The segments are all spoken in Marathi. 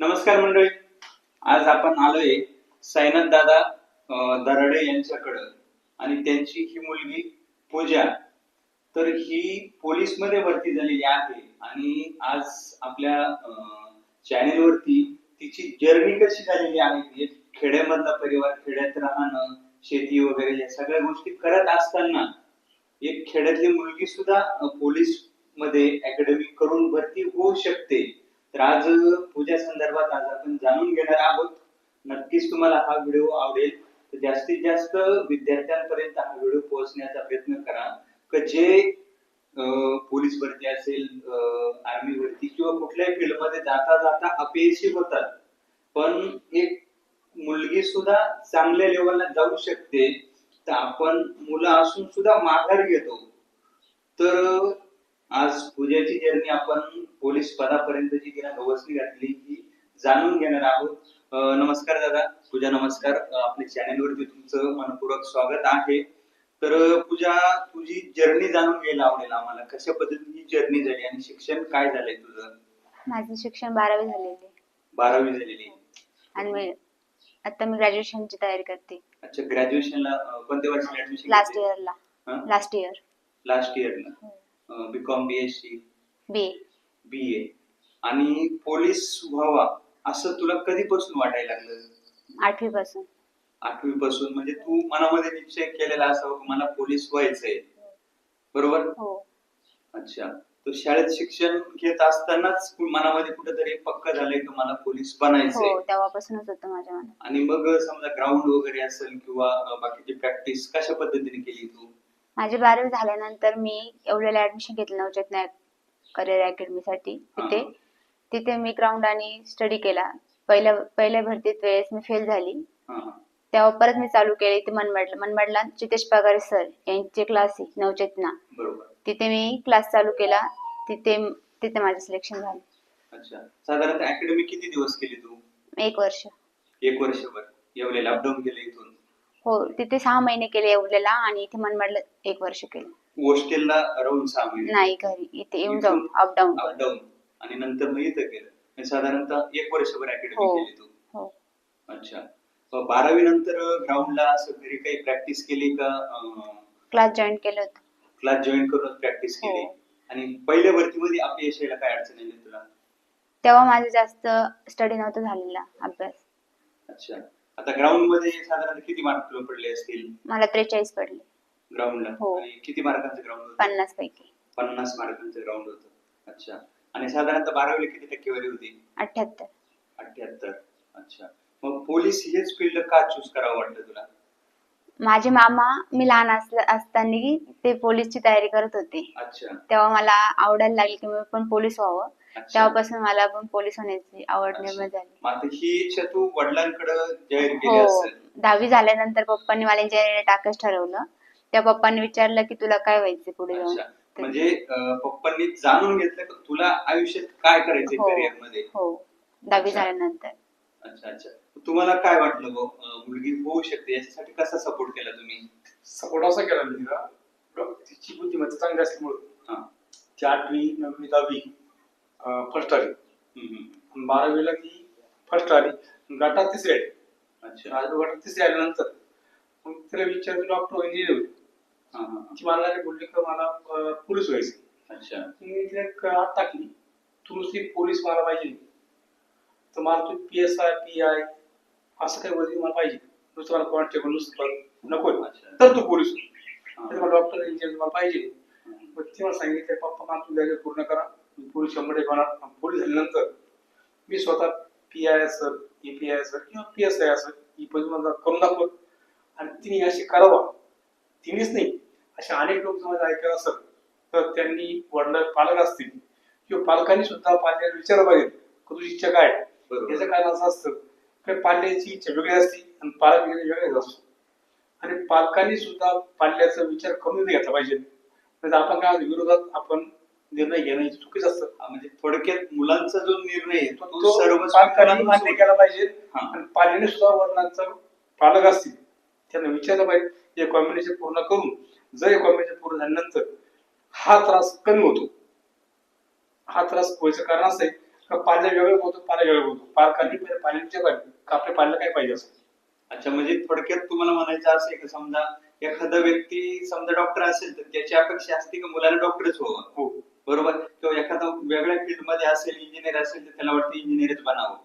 नमस्कार मंडळी. आज आपण आलोय साईनाथ दादा दराडे यांच्याकडं आणि त्यांची ही मुलगी पूजा. तर ही पोलीसमध्ये भरती झालेली आहे आणि आज आपल्या चॅनेल वरती तिची जर्नी कशी झालेली आहे खेड्यामधला परिवार खेड्यात राहणं शेती वगैरे या सगळ्या गोष्टी करत असताना एक खेड्यातली मुलगी सुद्धा पोलीसमध्ये अकॅडमी करून भरती होऊ शकते. तर आज पूजा संदर्भात आज आपण जाणून घेणार आहोत. नक्कीच तुम्हाला हा व्हिडिओ आवडेल. तर जास्तीत जास्त विद्यार्थ्यांपर्यंत हा व्हिडिओ पोहोचण्याचा प्रयत्न करा. जे पोलीस भरती असेल आर्मी भरती किंवा कुठल्याही फील्डमध्ये जाता जाता अपयशी होतात. पण एक मुलगी सुद्धा चांगल्या लेवलला जाऊ शकते. तर आपण मुलं असून सुद्धा माघार घेतो. तर आज पूजाची जर्नी आपण पोलीस पदापर्यंतची तिला गवसणी घातली ही जाणून घेणार आहोत. नमस्कार दादा पूजा नमस्कार. आपल्या चॅनल वरती तुमचं मनपूर्वक स्वागत आहे. तर पूजा तुझी जर्नी जाणून घ्यायला आवडेल आम्हाला. कशा पद्धतीची जर्नी झाली आणि शिक्षण काय झालंय तुझं? माझं शिक्षण बारावी झालेले. आहे. बारावी झालेली. आणि मी आता मी ग्रॅज्युएशनची तयारी करते. अच्छा ग्रॅज्युएशनला कोणत्या वर्षी ऍडमिशन लास्ट इयरला लास्ट इयर लास्ट इयरला B Com B S C B A आणि पोलीस व्हावा असं तुला कधीपासून वाटायला लागलं? आठवी पासून आठवी पासून म्हणजे तू मनामध्ये निश्चय केलेला असावा की मला पोलीस व्हायचंय. बरोबर? हो. अच्छा. तर शाळेत शिक्षण घेत असतानाच मनामध्ये कुठेतरी पक्क झालंय की मला पोलीस बनायचंय. हो तेव्हापासूनच होतं माझ्या मनात. आणि मग समजा ग्राउंड वगैरे असेल किंवा बाकीची प्रॅक्टिस कशा पद्धतीने केली तू? माझी बारावी झाल्यानंतर मी एवढ्याला ऍडमिशन घेतलं नवचेत नायक करिअर अकॅडमीसाठी तिथे. तिथे मी ग्राउंड आणि स्टडी केला. पहिल्या पहिल्या भरतीत वेळेस मी फेल झाली. तेव्हा परत मी चालू केले ते मनमाडला. मनमाडला चितेश पगारे सर यांचे क्लास आहे नवचेतना. तिथे मी क्लास चालू केला. तिथे तिथे माझं सिलेक्शन झालं. अच्छा. साधारणतः अकॅडमी किती दिवस केली तू? एक वर्ष. एक वर्षभर. एवढे अपडाऊन केले इथून? हो तिथे सहा महिने केले येवलेला आणि इथे मनमाडला एक वर्ष केलं. हॉस्टेलला राहून सहा महिने. नाही घरी इथे येऊन जाऊन अपडाऊन अपडाऊन आणि नंतर मग इथं केलं. साधारणतः एक वर्षभर अकॅडमी हो. केली तू. हो. अच्छा. बारावी नंतर ग्राउंडला असं घरी काही प्रॅक्टिस केली का? क्लास जॉईन केलं होतं. क्लास जॉईन करून प्रॅक्टिस केली. हो. आणि पहिल्या भरतीमध्ये अपयश यायला काय अडचण आली तुला? तेव्हा माझं जास्त स्टडी नव्हतं झालेला अभ्यास. अच्छा. आता ग्राउंडमध्ये साधारण किती मार्क पडले असतील? मला त्रेचाळीस पडले. ग्राउंडला हो. आणि किती मार्कांचं ग्राउंड होतं? पन्नास पैकी. पन्नास मार्कांचं ग्राउंड होतं. अच्छा. आणि साधारणतः बारावीला किती टक्केवारी होती? अठ्याहत्तर अठ्याहत्तर अच्छा. मग पोलीस हेच फील्ड का चूज करावं वाटलं तुला? माझे मामा मी लहान असताना ते पोलीसची तयारी करत होते. अच्छा. तेव्हा मला आवडायला लागली की मी पण पोलीस व्हावं. अच्छा. तेव्हापासून मला पण पोलीस होण्याची आवड निर्माण झाली. मग आता ही इच्छा तू वडिलांकडे जाहीर केली हो. असेल. दहावी झाल्यानंतर पप्पांनी मला इंजिनिअरिंग टाकायचं ठरवलं. त्या पप्पांनी विचारलं की तुला काय व्हायचं पुढे जाऊन? अच्छा. म्हणजे अं, पप्पांनी जाणून घेतलं की तुला आयुष्यात काय करायचंय हो. करिअरमध्ये? हो. दहावी अच्छा. झाल्यानंतर. अच्छा अच्छा. तुम्हाला काय वाटलं भाऊ अं, मुलगी होऊ शकते याच्यासाठी कसा सपोर्ट केला तुम्ही? सपोर्ट असा केला मी तिला बघ, तिची बुद्धिमत्ता चांगली असल्यामुळं. हा. ती आठवी नववी दहावी फर्स्ट आली. हम्म, हम्म. आणि बारावीला ती फर्स्ट आली. गटात तिसरी आली. अच्छा. गटात तिसरी आल्यानंतर मग तिला विचारलं डॉक्टर इंजिनियर होईल हा. ती मला बोलली का मला अं, पोलीस व्हायचं. अच्छा. मी तिला एक आत टाकली. तू नुसती पोलीस मला पाहिजे. तर मला तू P S I P I असं काही वरती मला पाहिजे. नुसतं मला कॉन्टॅक्ट नुसतं नको अच्छा. तर तू पोलीस हो. हा. तर मला डॉक्टर इंजिनियर मला पाहिजे. मग ती मला सांगितलं पप्पा मला तू द्यायला पूर्ण करा. मी पोलीस शंभर एक होणार. आणि पोलीस झाल्यानंतर मी स्वतः P I S A P I sir किंवा पी एस आय असं ही पदवी मला करून दाखवत. आणि तिने अशी करावा. तिनेच नाही अशा अनेक लोक माझं ऐकत असत. तर त्यांनी वडील पालक असतील किंवा पालकांनी सुद्धा पाल्याला विचारलं पाहिजे तुझी इच्छा काय. याचं कारण असं असतं की पाल्याची इच्छा वेगळी असते आणि पालक वेगळेच असतो. आणि पालकांनी सुद्धा पाल्याचा विचार करून घेतला पाहिजे. नाही तर आपण काय विरोधात आपण निर्णय घेणं चुकीचं असतं. म्हणजे थोडक्यात मुलांचा जो निर्णय आहे तो सर्व पालकांनी मान्य केला पाहिजे. आणि पाल्याने सुद्धा वडिलांचा पालक असतील. त्यांना विचारलं पाहिजे हे कॉम्बिनेशन पूर्ण करून जर हे कॉम्बिनेशन पूर्ण झाल्यानंतर हा त्रास कमी होतो. हा त्रास व्हायचं कारण असं आहे का पाल्या वेगळं बोलतो पाल्या वेगळं बोलतो पालकांनी पहिले पाल्याला विचारायला का आपल्या पाल्याला काय पाहिजे असं. अच्छा म्हणजे थोडक्यात तुम्हाला म्हणायचं असं आहे का समजा एखादा व्यक्ती समजा डॉक्टर असेल तर त्याची अपेक्षा असते की मुलाला डॉक्टरच व्हावं? हो. बरोबर? किंवा एखादा वेगळ्या फील्डमध्ये असेल इंजिनियर असेल तर त्याला वाटतं इंजिनियरच बनावं.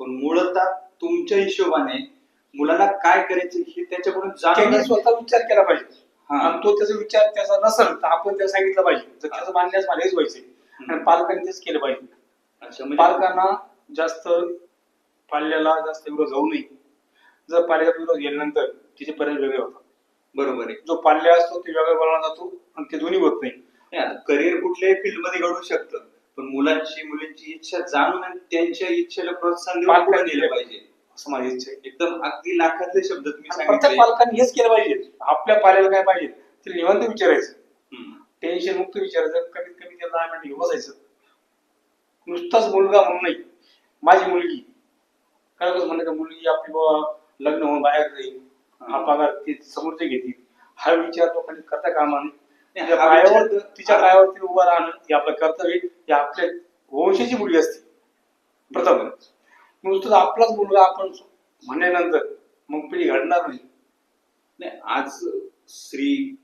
पण मूळतः तुमच्या हिशोबाने मुलाला काय करायचं हे त्याच्याकडून त्यांनी जाणून स्वतः विचार केला पाहिजे. हा. आणि तो त्याचा विचार त्याचा नसेल तर आपण त्याला सांगितलं पाहिजे. जर त्याचं मान्यास मला हेच व्हायचंय आणि पालकांनी तेच केलं पाहिजे. अच्छा म्हणजे पालकांना जास्त पाल्याला जास्त विरोध जाऊ नये. जर पाल्याचा विरोध गेल्यानंतर तिचे परिणाम वेगळे होतात. बरोबर आहे. जो पाल्य असतो ते वेगळा बनवला जातो आणि ते दोन्ही होत नाही. करिअर कुठल्याही फील्डमध्ये घडू शकतं. पण मुलांची मुलींची इच्छा जाणून आणि त्यांच्या इच्छेला प्रोत्साहन देऊन पुढे पालकांनी नेलं पाहिजे. असं माझी इच्छा आहे. एकदम अगदी लाखातले शब्द तुम्ही प्रत्येक सांगितले. पालकांनी हेच केलं पाहिजे. आपल्या पाल्याला काय पाहिजे? ते निवांत विचारायचं. टेन्शन मुक्त विचारायचं. कमीत कमी त्याला दहा मिनिटं घेऊन बसायचं. नुसताच मुलगा म्हणून नाही. माझी मुलगी. काय कसं म्हणलं का मुलगी आपली बाबा लग्न होऊन बाहेर जाईल. हा. पगार ते समोरचे घेतील. हा विचार लोकांनी करता कामा नाही, तिच्या हा पायावर विचार- तिच्या पायावरती उभं राहणं हे आपलं कर्तव्य आहे. हे आपल्या वंशाची मुलगी असते. प्रथम. नुसतंच आपलाच मुलगा आपण म्हणल्यानंतर मग पिढी घडणार नाही. नाही आज स्त्री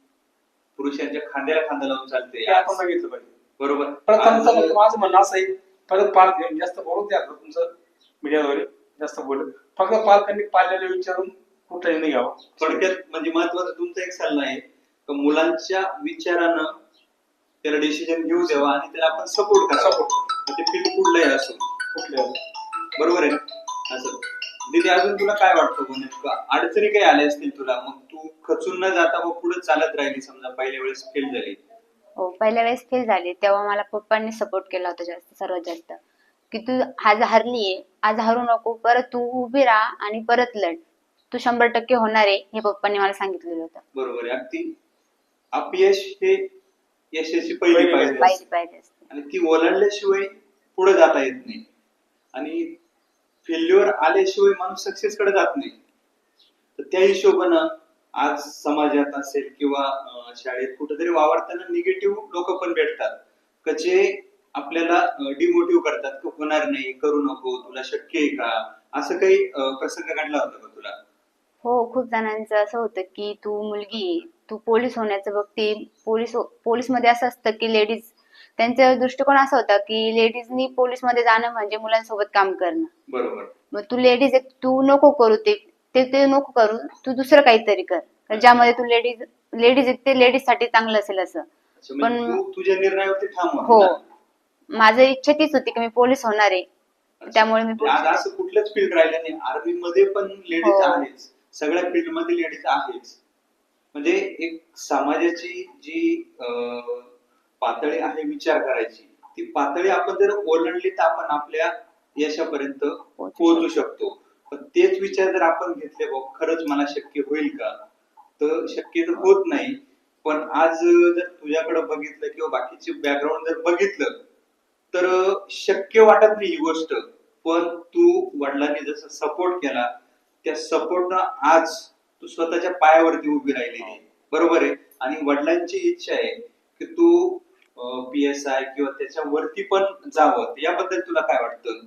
पुरुषांच्या खांद्याला खांदा लावून चालते. आपण बघितलं पाहिजे. बरोबर. प्रथमचं माझं म्हणणं असं आहे परत पालक जास्त बोलून द्या तुमचं मीडियाद्वारे जास्त बोलत फक्त पालकांनी पाल्याला विचारून कुठला निर्णय घ्यावा. थोडक्यात म्हणजे महत्वाचं तुमचा एक सल्ला आहे का मुलांच्या विचारानं त्याला डिसिजन घेऊ द्यावा आणि त्याला आपण सपोर्ट करा. Support. ते फील्ड कुठलंही असो. कुठल्या बरोबर आहे ना? असं. दीदी अजून तुला काय वाटतं अडचणी काही आल्या असतील तुला? मग तू खचून न जाता मग पुढे चालत राहिली समजा पहिल्या वेळेस फेल झाली. हो पहिल्या वेळेस फेल झाले. तेव्हा मला पप्पांनी सपोर्ट केला होता जास्त सर्वात जास्त. की तू आज हरलीये. आज हरू नको. परत तू उभी राहा आणि परत लढ. तू शंभर टक्के होणार आहे हे पप्पांनी मला सांगितलेलं होतं. बरोबर आहे. अगदी अपयश हे यशाची पहिली पायरी पाहिजे असते. आणि ती ओलांडल्याशिवाय पुढे जाता येत नाही. आणि फेल्युअर आल्याशिवाय माणूस सक्सेस कडे जात नाही. तर त्या हिशोबानं आज समाजात असेल किंवा शाळेत कुठेतरी वावरताना निगेटिव्ह लोक पण भेटतात. का जे आपल्याला डिमोटिव्ह करतात की होणार नाही करू नको तुला शक्य आहे का? असं काही प्रसंग घडला होता का तुला? हो खूप जणांचं असं होतं की तू मुलगी तू पोलीस होण्याचं बघते. पोलीस हो, पोलीसमध्ये असं असतं की लेडीज त्यांचा दृष्टिकोन असा होता की लेडीजनी पोलीसमध्ये जाणं म्हणजे मुलांसोबत काम करणं. बरोबर. मग तू लेडीज तू नको करू ते ते ते नको करू तू दुसरं काहीतरी कर. ज्यामध्ये तू लेडीज लेडीज ते लेडीजसाठी चांगलं असेल असं. म्हणजे पण- तुझ्या निर्णयावरती ठाम हो? माझं इच्छा तीच होती की मी पोलीस होणार आहे. त्यामुळे मी म्हणजे असं कुठलंच फील्ड राहिलं नाही. आर्मी मध्ये पण लेडीज हो. आहेच. सगळ्या फील्डमध्ये लेडीज आहेच. म्हणजे एक समाजाची जी पातळी आहे विचार करायची. ती पातळी आपण जर ओलांडली तर आपण आपल्या यशापर्यंत पोहोचू शकतो. पण तेच विचार जर आपण घेतले बघ खरंच मला शक्य होईल का? तर शक्य तर होत नाही. पण आज जर तुझ्याकडे बघितलं किंवा बाकीचे बॅकग्राऊंड जर बघितलं तर शक्य वाटत नाही ही गोष्ट. पण तू वडिलांनी जसं सपोर्ट केला त्या सपोर्टनं आज तू स्वतःच्या पायावरती उभी राहिलेली आहे. बरोबर आहे? आणि वडिलांची इच्छा आहे की तू पी एस आय किंवा त्याच्यावरती पण जावं. याबद्दल तुला काय वाटतं?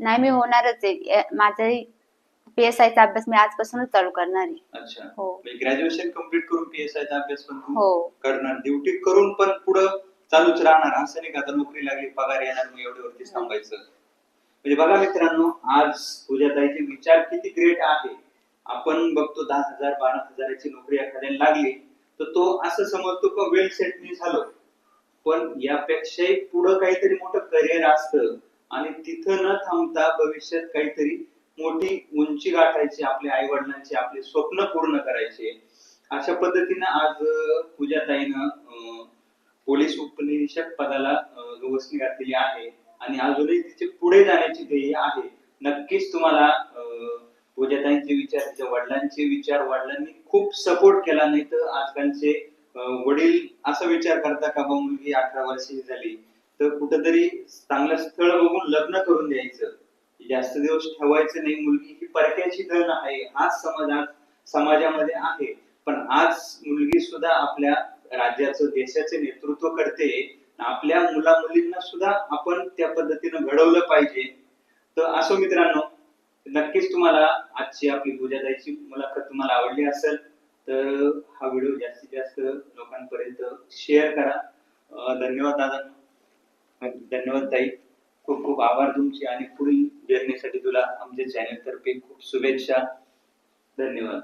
नाही मी होणारच आहे. माझा पी एस आयचा अभ्यास मी आजपासूनच चालू करणार आहे. अच्छा. हो. ग्रॅज्युएशन कंप्लीट करून पी एस आयचा अभ्यास पण तू हो. करणार. ड्युटी करून पण पुढं चालूच राहणार. असं नाही का? आता नोकरी लागली पगार येणार मग एवढ्यावरती थांबायचं. म्हणजे बघा मित्रांनो आज तुझ्या ताईचे विचार किती ग्रेट आहे. आपण बघतो दहा हजार बारा हजाराची नोकरी एखाद्याला लागली तर तो असं समजतो का वेल सेट मी झालो? पण यापेक्षाही पुढं काहीतरी मोठं करिअर असतं. आणि तिथं न थांबता भविष्यात काहीतरी मोठी उंची गाठायची आपल्या आई वडिलांची आपले स्वप्न पूर्ण करायचे. अशा पद्धतीनं आज पूजाताईनं अं, पोलीस उपनिरीक्षक पदाला गवसणी घातलेली आहे. आणि अजूनही तिचे पुढे जाण्याची ध्येय आहे. नक्कीच तुम्हाला अं, पूजाताईंचे विचार तिच्या वडिलांचे विचार वडिलांनी खूप सपोर्ट केला. नाही तर आजकालचे वडील असा विचार करता का बा मुलगी अठरा वर्षाची झाली तर कुठंतरी चांगलं स्थळ बघून लग्न करून द्यायचं. जास्त दिवस ठेवायचं नाही मुलगी ही परक्याची धन आहे आज समाजात समाजामध्ये आहे. पण आज मुलगी सुद्धा आपल्या राज्याचं देशाचे नेतृत्व करते. आपल्या मुला मुलींना सुद्धा आपण त्या पद्धतीनं घडवलं पाहिजे. तर असो मित्रांनो नक्कीच तुम्हाला आजची आपली पूजा द्यायची मुलाखत तुम्हाला आवडली असेल. तर हा व्हिडिओ जास्तीत जास्त लोकांपर्यंत शेअर करा. धन्यवाद दादा. धन्यवाद ताई. खूप खूप आभार तुमचे आणि पुढील जर्नीसाठी तुला आमच्या चॅनल तर्फे खूप शुभेच्छा. धन्यवाद.